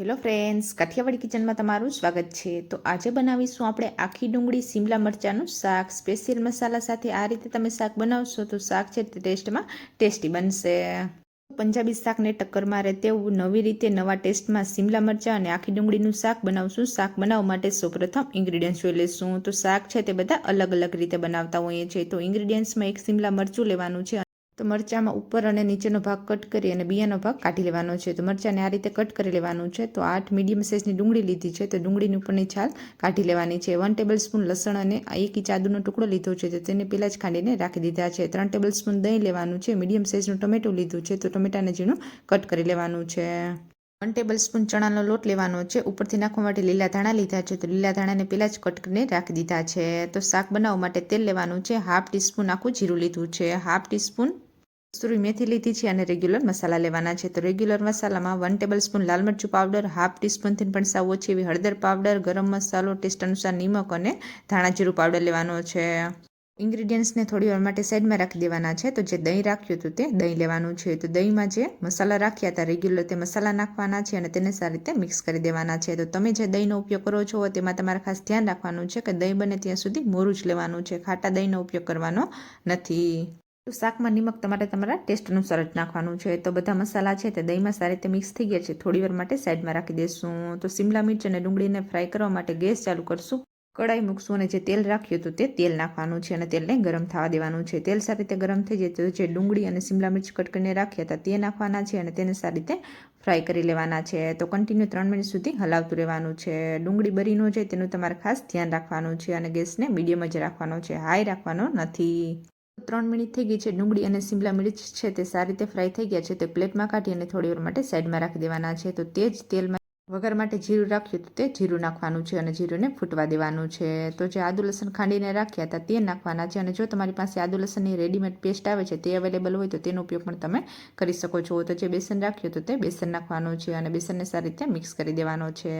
Hello friends Kathiawadi કિચનમાં તમારું સ્વાગત છે. તો આજે બનાવીશું આપણે આખી ડુંગળી સિમલા મરચાંનું શાક. સ્પેશિયલ મસાલા સાથે આ રીતે તમે શાક બનાવશો તો શાક છે તે ટેસ્ટમાં ટેસ્ટી બનશે. પંજાબી શાકને ટક્કર મારે તેવું નવી રીતે નવા ટેસ્ટમાં સિમલા મરચાં અને આખી ડુંગળીનું શાક બનાવશું. શાક બનાવવા માટે સૌપ્રથમ ઇન્ગ્રીડિયન્ટ્સ જોઈ લઈશું. તો શાક છે તે બધા અલગ અલગ રીતે બનાવતા હોઈએ છીએ. તો ઇન્ગ્રીડિયન્ટ્સમાં એક સિમલા મરચું લેવાનું છે. તો મરચાંમાં ઉપર અને નીચેનો ભાગ કટ કરી અને બિયાનો ભાગ કાઢી લેવાનો છે. તો મરચાંને આ રીતે કટ કરી લેવાનું છે. તો આઠ મીડિયમ સાઇઝની ડુંગળી લીધી છે. તો ડુંગળીની ઉપરની છાલ કાઢી લેવાની છે. વન ટેબલ સ્પૂન લસણ અને એક ઇંચ ટુકડો લીધો છે. તો તેને પહેલાં જ ખાંડીને રાખી દીધા છે. ત્રણ ટેબલ સ્પૂન દહીં લેવાનું છે. મીડિયમ સાઇઝનું ટમેટું લીધું છે. તો ટમેટાને ઝીણું કટ કરી લેવાનું છે. વન ટેબલ સ્પૂન ચણાનો લોટ લેવાનો છે. ઉપરથી નાખવા માટે લીલા ધાણા લીધા છે. તો લીલા ધાણાને પહેલાં જ કટ કરીને રાખી દીધા છે. તો શાક બનાવવા માટે તેલ લેવાનું છે. હાફ ટીસ્પૂન આખું જીરું લીધું છે. હાફ ટીસ્પૂન કસ્તુરી મેથી લીધી છે અને રેગ્યુલર મસાલા લેવાના છે તો રેગ્યુલર મસાલામાં વન ટેબલ સ્પૂન લાલ મરચું પાવડર હાફ ટીસ્પૂનથી પણ સાવ ઓછી એવી હળદર પાવડર ગરમ મસાલો ટેસ્ટ અનુસાર નિમક અને ધાણા જીરું પાવડર લેવાનો છે. ઇન્ગ્રીડિયન્ટ્સને થોડી વાર માટે સાઈડમાં રાખી દેવાના છે. તો જે દહીં રાખ્યું હતું તે દહીં લેવાનું છે. તો દહીંમાં જે મસાલા રાખ્યા હતા રેગ્યુલર તે મસાલા નાખવાના છે અને તેને સારી રીતે મિક્સ કરી દેવાના છે. તો તમે જે દહીંનો ઉપયોગ કરો છો, તેમાં તમારે ખાસ ધ્યાન રાખવાનું છે કે દહીં બને ત્યાં સુધી મોરું જ લેવાનું છે. ખાટા દહીંનો ઉપયોગ કરવાનો નથી. તો શાકમાં નિમક તમારે તમારા ટેસ્ટ અનુસાર જ નાખવાનું છે. તો બધા મસાલા છે તે દહીંમાં સારી રીતે મિક્સ થઈ ગયા છે. થોડી વાર માટે સાઈડમાં રાખી દઈશું તો સિમલા મિર્ચ અને ડુંગળીને ફ્રાય કરવા માટે ગેસ ચાલુ કરશું. કડાઈ મૂકશું અને જે તેલ રાખ્યું હતું તે તેલ નાખવાનું છે અને તેલને ગરમ થવા દેવાનું છે. તેલ સારી રીતે ગરમ થઈ જાય તો જે ડુંગળી અને સિમલા મિર્ચ કટ કરીને રાખ્યા હતા તે નાખવાના છે અને તેને સારી રીતે ફ્રાય કરી લેવાના છે. તો કન્ટિન્યુ ત્રણ મિનિટ સુધી હલાવતું રહેવાનું છે. ડુંગળી બરી ન જાય તેનું તમારે ખાસ ધ્યાન રાખવાનું છે અને ગેસને મીડિયમ જ રાખવાનો છે. હાઈ રાખવાનો નથી. ત્રણ મિનિટ થઈ ગઈ છે, ડુંગળી અને સિમલા મિર્ચ છે તે સારી રીતે ફ્રાય થઈ ગયા છે, તે પ્લેટમાં કાઢી અને થોડી વાર માટે સાઈડમાં રાખી દેવાના છે. તો તે જ તેલમાં વઘાર માટે જીરું રાખ્યું તો તે જીરું નાખવાનું છે અને જીરુંને ફૂટવા દેવાનું છે. તો જે આદુ લસણ ખાંડીને રાખ્યા હતા તે નાખવાના છે અને જો તમારી પાસે આદુ લસણની રેડીમેડ પેસ્ટ આવે છે તે અવેલેબલ હોય તો તેનો ઉપયોગ પણ તમે કરી શકો છો. તો જે બેસન રાખ્યું તો તે બેસન નાખવાનું છે અને બેસનને સારી રીતે મિક્સ કરી દેવાનો છે.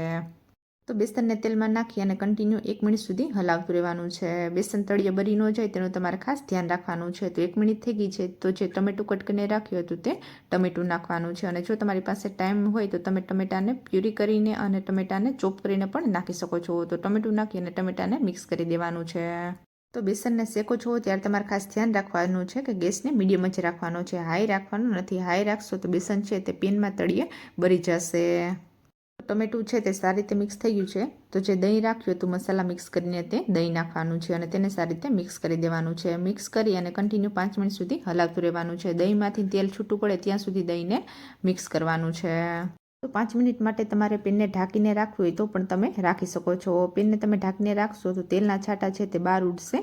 તો બેસનને તેલમાં નાખી અને કન્ટિન્યુ એક મિનિટ સુધી હલાવતું રહેવાનું છે. બેસન તળિયે બરી ન જાય તેનું તમારે ખાસ ધ્યાન રાખવાનું છે. તો એક મિનિટ થઈ ગઈ છે. તો જે ટમેટું કટ કરીને રાખ્યું હતું તે ટમેટું નાખવાનું છે. અને જો તમારી પાસે ટાઈમ હોય તો તમે ટમેટાને પ્યુરી કરીને અને ટમેટાને ચોપ કરીને પણ નાખી શકો છો. તો ટમેટું નાખી અને ટમેટાને મિક્સ કરી દેવાનું છે. તો બેસનને શેકો છો ત્યારે તમારે ખાસ ધ્યાન રાખવાનું છે કે ગેસને મીડિયમ જ રાખવાનો છે. હાઈ રાખવાનો નથી. હાઈ રાખશો તો બેસન છે તે પેનમાં તળિયે બરી જશે. ટમેટું છે તે સારી રીતે મિક્સ થઈ ગયું છે. તો જે દહીં રાખ્યું હતું, મસાલા મિક્સ કરીને તે દહીં નાખવાનું છે અને તેને સારી રીતે મિક્સ કરી દેવાનું છે. મિક્સ કરી અને કન્ટિન્યુ પાંચ મિનિટ સુધી હલાવતું રહેવાનું છે. દહીંમાંથી તેલ છૂટું પડે ત્યાં સુધી દહીંને મિક્સ કરવાનું છે. તો પાંચ મિનિટ માટે તમારે પેનને ઢાંકીને રાખવું હોય તો પણ તમે રાખી શકો છો. પેનને તમે ઢાંકીને રાખશો તો તેલના છાંટા છે તે બહાર ઉડશે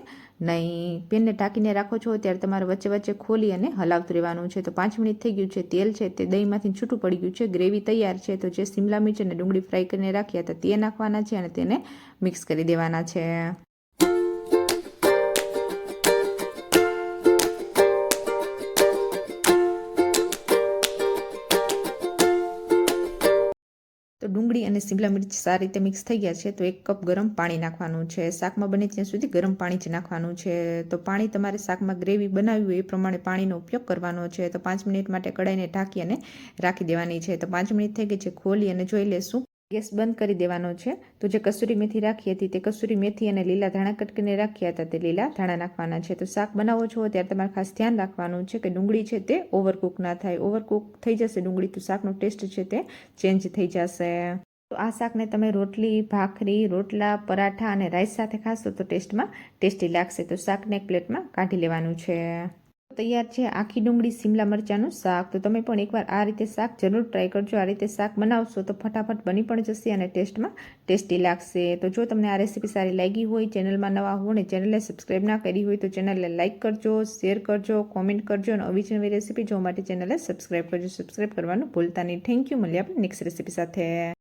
નહીં. પેનને ઢાંકીને રાખો છો ત્યારે તમારે વચ્ચે વચ્ચે ખોલી અને હલાવતું રહેવાનું છે. તો પાંચ મિનિટ થઈ ગયું છે તેલ છે તે દહીંમાંથી છૂટું પડી ગયું છે. ગ્રેવી તૈયાર છે તો જે સિમલા મિર્ચ અને ડુંગળી ફ્રાય કરીને રાખ્યા હતા તે નાખવાના છે અને તેને મિક્સ કરી દેવાના છે. ડુંગળી અને સિમલા મિર્ચ સારી રીતે મિક્સ થઈ ગયા છે, તો એક કપ ગરમ પાણી નાખવાનું છે. શાકમાં બને ત્યાં સુધી ગરમ પાણી જ નાખવાનું છે. તો પાણી તમારે શાકમાં ગ્રેવી બનાવ્યું હોય એ પ્રમાણે પાણીનો ઉપયોગ કરવાનો છે. તો પાંચ મિનિટ માટે કડાઈને ઢાંકી અને રાખી દેવાની છે. તો પાંચ મિનિટ થઈ ગઈ છે ખોલી અને જોઈ લેશું. ગેસ બંધ કરી દેવાનો છે. તો જે કસૂરી મેથી રાખી હતી તે કસૂરી મેથી અને લીલા ધાણા કટકીને રાખ્યા હતા. તે લીલા ધાણા નાખવાના છે. તો શાક બનાવો છો ત્યારે તમારે ખાસ ધ્યાન રાખવાનું છે કે ડુંગળી છે તે ઓવરકુક ના થાય. ઓવરકુક થઈ જશે ડુંગળી તો શાકનો ટેસ્ટ છે તે ચેન્જ થઈ જશે. તો આ શાકને તમે રોટલી, ભાખરી, રોટલા, પરાઠા અને રાઈસ સાથે ખાશો તો ટેસ્ટમાં ટેસ્ટી લાગશે. તો શાકને એક પ્લેટમાં કાઢી લેવાનું છે. તૈયાર છે આખી ડુંગળી સિમલા મરચાંનું શાક. તો તમે પણ એકવાર આ રીતે શાક જરૂર ટ્રાય કરજો. આ રીતે શાક બનાવશો તો ફટાફટ બની પણ જશે અને ટેસ્ટમાં ટેસ્ટી લાગશે. તો જો તમને આ રેસીપી સારી લાગી હોય, ચેનલમાં નવા હો ને ચેનલને સબસ્ક્રાઈબ ના કરી હોય તો ચેનલને લાઇક કરજો, શેર કરજો, કોમેન્ટ કરજો અને અવી નવી રેસીપી જોવા માટે ચેનલને સબસ્ક્રાઈબ કરજો. સબસ્ક્રાઈબ કરવાનું ભૂલતા નહીં. Thank you. મળીએ આપણે નેક્સ્ટ રેસીપી સાથે.